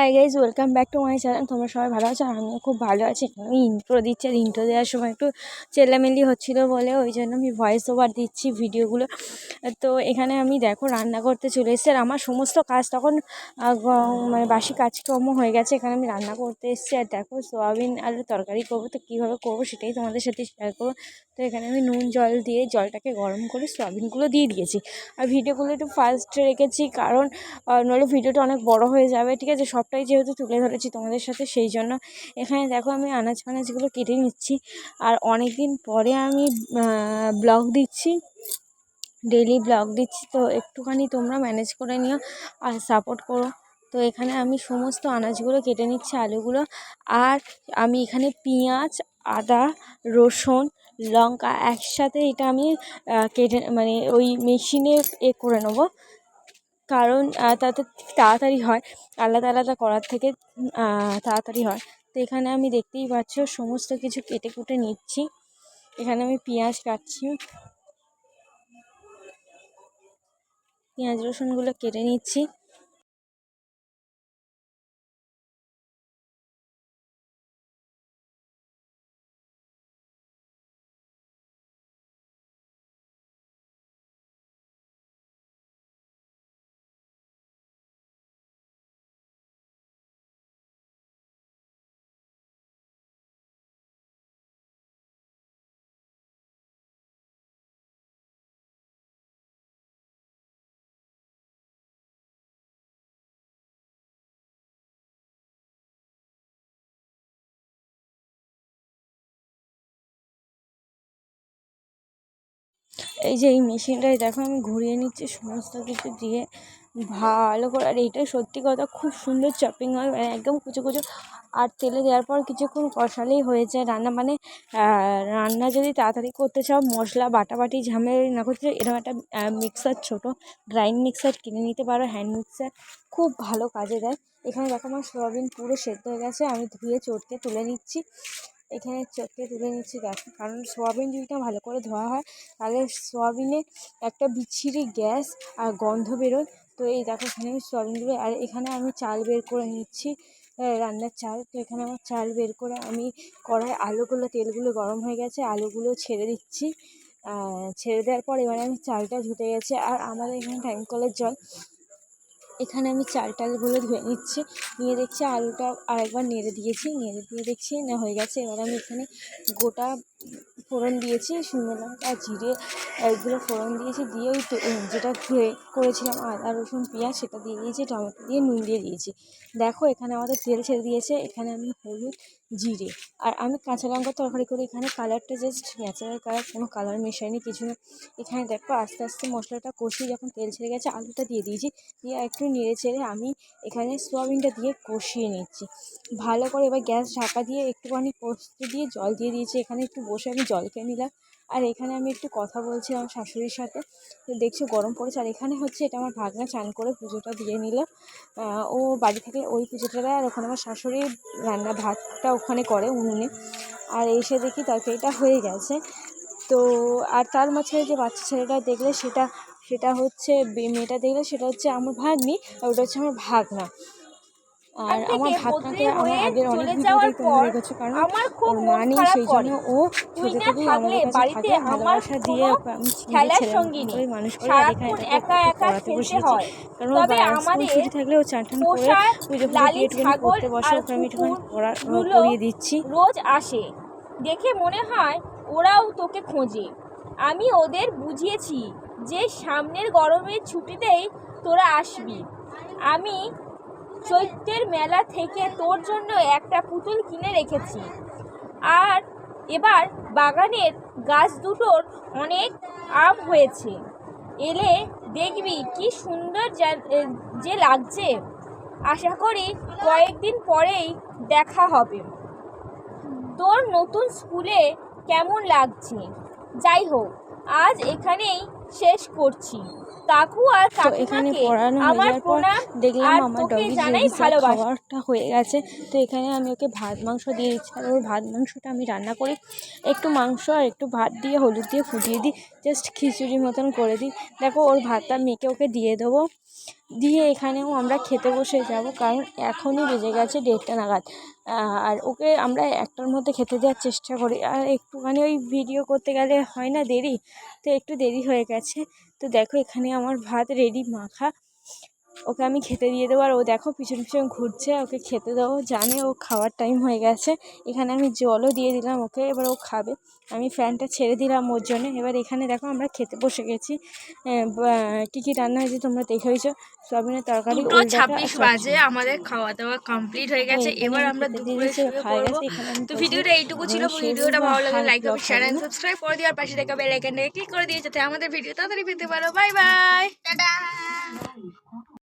Hi guys welcome back to my channel তোমরা সবাই ভালো আছো? আর আমিও খুব ভালো আছি। আমি ইন্ট্রো দিচ্ছি আর ইন্ট্রো দেওয়ার সময় একটু চেল্লামেলি হচ্ছিল বলে, ওই জন্য আমি ভয়েস ওভার দিচ্ছি ভিডিওগুলো তো এখানে আমি দেখো, রান্না করতে চলে এসেছি। আর আমার সমস্ত কাজ তখন মানে বাসি কাজকর্ম হয়ে গেছে। এখানে আমি রান্না করতে এসেছি। আর দেখো, সোয়াবিন আলু তরকারি করব। তো কীভাবে করব সেটাই তোমাদের সাথে শেয়ার করব। তো এখানে আমি নুন, জল দিয়ে জলটাকে গরম করে সোয়াবিনগুলো দিয়ে দিয়েছি। আর ভিডিওগুলো একটু ফাস্টে রেখেছি। কারণ নইলে ভিডিওটা অনেক বড় হয়ে যাবে। ঠিক আছে সবটাই যেহেতু তুলে ধরেছি তোমাদের সাথে, সেই জন্য এখানে দেখো আমি আনাজ ফানাজগুলো কেটে নিচ্ছি। আর অনেক দিন পরে আমি ব্লগ দিচ্ছি ডেলি ব্লগ দিচ্ছি, তো একটুখানি তোমরা ম্যানেজ করে নিও আর সাপোর্ট করো। তো এখানে আমি সমস্ত আনাজগুলো কেটে নিচ্ছি, আলুগুলো। আর আমি এখানে পেঁয়াজ, আদা, রসুন, লঙ্কা একসাথে এটা আমি কেটে মানে ওই মেশিনে এ করে নেব। কারণ তাতে তাড়াতাড়ি হয়। আলাদা আলাদা করার থেকে তাড়াতাড়ি হয়। তো এখানে আমি দেখতেই পাচ্ছ, সমস্ত কিছু কেটে কুটে নিচ্ছি। এখানে আমি পেঁয়াজ কাটছি। পেঁয়াজ রসুনগুলো কেটে নিচ্ছি। এই যে এই মেশিনটাই দেখো, আমি ঘুরিয়ে নিচ্ছি সমস্ত কিছু দিয়ে। ভালো করে, আর এইটাই সত্যি কথা, খুব সুন্দর চপিং হয় মানে একদম কুচো কুচো। আর তেলে দেওয়ার পর কিছুক্ষণ কষালেই হয়ে যায় রান্না মানে রান্না যদি তাড়াতাড়ি করতে চাও, মশলা, বাটাবাটি, ঝামেলা না করতে এরকম একটা মিক্সার ছোটো গ্রাইন্ড মিক্সার কিনে নিতে পারো হ্যান্ড মিক্সার খুব ভালো কাজে দেয়। এখানে দেখো, আমার সোয়াবিন পুরো সেদ্ধ হয়ে গেছে, আমি ধুয়ে, চটকে তুলে নিচ্ছি। এখানে চটকে তুলে নিচ্ছি, দেখো। কারণ সোয়াবিন যদি না ভালো করে ধোয়া হয়। তাহলে সোয়াবিনে একটা বিচ্ছিরি গ্যাস আর গন্ধ বেরোয়। তো এই দেখো, এখানে আমি সোয়াবিন সোয়াবিনগুলো আর এখানে আমি চাল বের করে নিচ্ছি রান্নার চাল। তো এখানে আমার চাল বের করে আমি কড়াই, আলুগুলো, তেলগুলো গরম হয়ে গেছে, আলুগুলো ছেড়ে দিচ্ছি। ছেড়ে দেওয়ার পর এবারে আমি চালটা ধুতে গেছে। আর আমাদের এখানে টাইম কলের জল এখানে আমি চাল টালগুলো ধুয়ে নিচ্ছি। নিয়ে দেখছি আলুটা আরেকবার নেড়ে দিয়েছি, নেড়ে দিয়ে দেখছি না হয়ে গেছে। এবার আমি এখানে গোটা ফোড়ন দিয়েছি শুকনো লঙ্কা জিরে এগুলো ফোড়ন দিয়েছি, দিয়ে ওই যেটা ধুয়ে করেছিলাম আদা রসুন, পেঁয়াজ, সেটা দিয়ে দিয়েছি, টমেটো দিয়ে নুন দিয়ে দিয়েছি। দেখো, এখানে আমাদের তেল ছেড়ে দিয়েছে, এখানে আমি হলুদ, জিরে আর আমি কাঁচা লঙ্কা তরকারি করে, এখানে কালারটা জাস্ট ন্যাচারাল কালার কোনো কালার মেশাইনি কিছু না। এখানে দেখো, আস্তে আস্তে মশলাটা কষিয়ে যখন তেল ছেড়ে গেছে, আলুটা দিয়ে দিয়েছি, দিয়ে একটু নেড়ে ছেড়ে আমি এখানে সোয়াবিনটা দিয়ে কষিয়ে নিচ্ছি। ভালো করে এবার গ্যাস ঢাকা দিয়ে একটুখানি কষতে দিয়ে জল দিয়ে দিয়েছি, এখানে একটু বসে আমি জল খেয়ে নিলাম। আর এখানে আমি একটু কথা বলছিলাম শাশুড়ির সাথে। দেখছি গরম পড়েছে। আর এখানে হচ্ছে এটা আমার ভাগনা চান করে পুজোটা দিয়ে নিল। ও বাড়ি থেকে ওই পুজোটা দেয়। আর ওখানে আমার শাশুড়ি রান্না ভাতটা ওখানে করে উনুনে। আর এসে দেখি তরকারিটা হয়ে গেছে। তো আর তার মাঝখানে যে বাচ্চা ছেলেটা দেখলে সেটা সেটা হচ্ছে মেয়েটা দেখলে সেটা হচ্ছে আমার ভাগ্নি। আর ওটা হচ্ছে আমার ভাগনা। আর আমার ভাগনাকে বদলি আমার আগের অনেক ভিডিওতেই তোমরা দেখেছ কারণ ওর মা নেই সেই জন্য। ও ছোট থেকেই আমাদের কাছে থাকে ভালোবাসা দিয়ে ওকে আমি খেলার সঙ্গী নেই। মানুষ করে এখানে একা একা পড়াতে হয়। কারণ ও তবে স্কুল আমাদের ছুটি থাকলে ও চান টান করে পুজো পুজো লালি দিয়ে একটুখানি পড়তে বসে ওকে আমি একটুখানি পড়া পড়িয়ে দিচ্ছি রোজ আসে দেখে মনে হয় ওরাও তোকে খোঁজে আমি ওদের বুঝিয়েছি যে সামনের গরমের ছুটিতেই তোরা আসবি আমি চৈত্রের মেলা থেকে তোর জন্য একটা পুতুল কিনে রেখেছি। আর এবার বাগানের গাছ দুটোর অনেক আম হয়েছে। এলে দেখবি কি সুন্দর যা- লাগছে। আশা করি কয়েকদিন পরেই দেখা হবে। তোর নতুন স্কুলে কেমন লাগছে? যাই হোক, আজ এখানেই শেষ করছি। কাকু আর এখানে পড়ানো হয়ে যাওয়ার পর দেখলাম আমার ডগি জানাই ভালোবাসাটা হয়ে গেছে। তো এখানে আমি ওকে ভাত মাংস দিয়ে দিচ্ছি আর ওর ভাত মাংসটা আমি রান্না করি। একটু মাংস আর একটু ভাত দিয়ে হলুদ দিয়ে ফুটিয়ে দিই। জাস্ট খিচুড়ি মতন করে দিই। দেখো ওর ভাতটা মেখে ওকে দিয়ে দেবো। দিয়ে এখানেও আমরা খেতে বসে যাব, কারণ এখনই বেজে গেছে দেড়টা নাগাদ। আর ওকে আমরা একটার মধ্যে খেতে দেওয়ার চেষ্টা করি। আর একটুখানি ওই ভিডিও করতে গেলে হয় না দেরি, তো একটু দেরি হয়ে গেছে। তো দেখো এখানে আমার ভাত রেডি মাখা। ওকে আমি খেতে দিয়ে দেবো আর ও দেখো পিছন পিছন ঘুরছে ওকে খেতে দেবো জানে ও খাওয়ার টাইম হয়ে গেছে। এখানে আমি জলও দিয়ে দিলাম ওকে এবার ও খাবে। আমি ফ্যানটা ছেড়ে দিলাম ওর জন্য। এবার এখানে দেখো আমরা খেতে বসে গেছি। কী কী রান্না হয়েছে তোমরা দেখেইছো সয়াবিনের তরকারি ছাব্বিশ বাজে আমাদের খাওয়া দাওয়া কমপ্লিট হয়ে গেছে। এবার আমরা তো ভিডিওটা এইটুকু ছিল ভিডিওটা ভালো লাগলে আর লাইক করবে শেয়ার এন্ড সাবস্ক্রাইব করে। দিও। আর পাশে থাকা বেল আইকনটাকে ক্লিক করে দিয়ে যাতে আমাদের ভিডিও তাড়াতাড়ি পেতে পারো। Bye bye